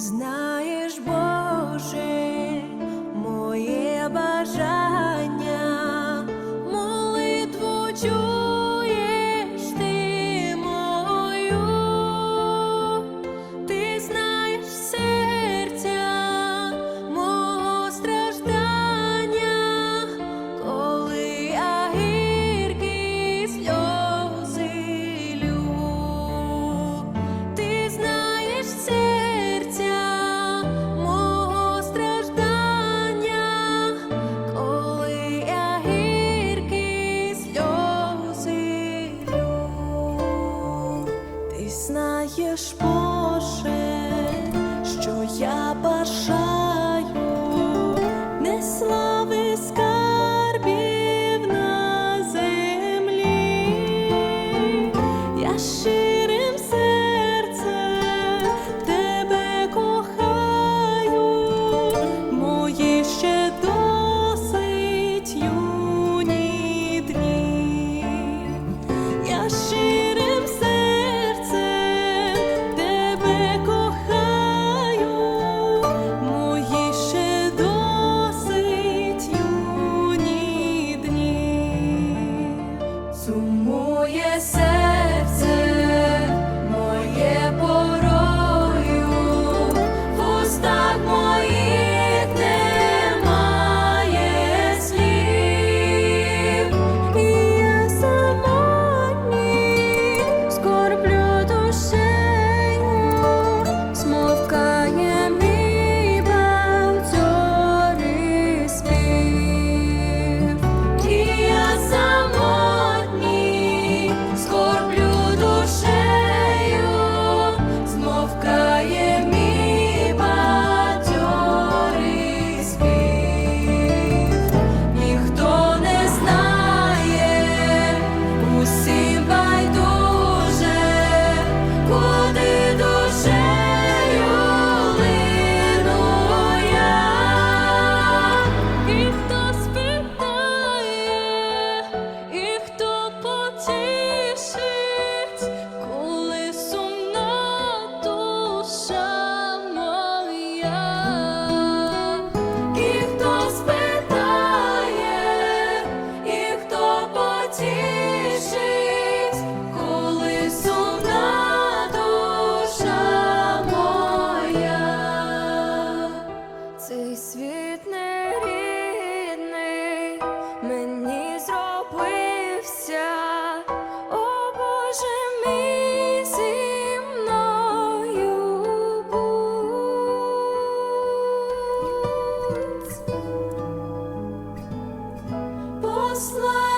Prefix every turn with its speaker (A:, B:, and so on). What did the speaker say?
A: is now. знаєш, Боже, що я бажаю не слави скарбів на землі. Я ще сумує серце. was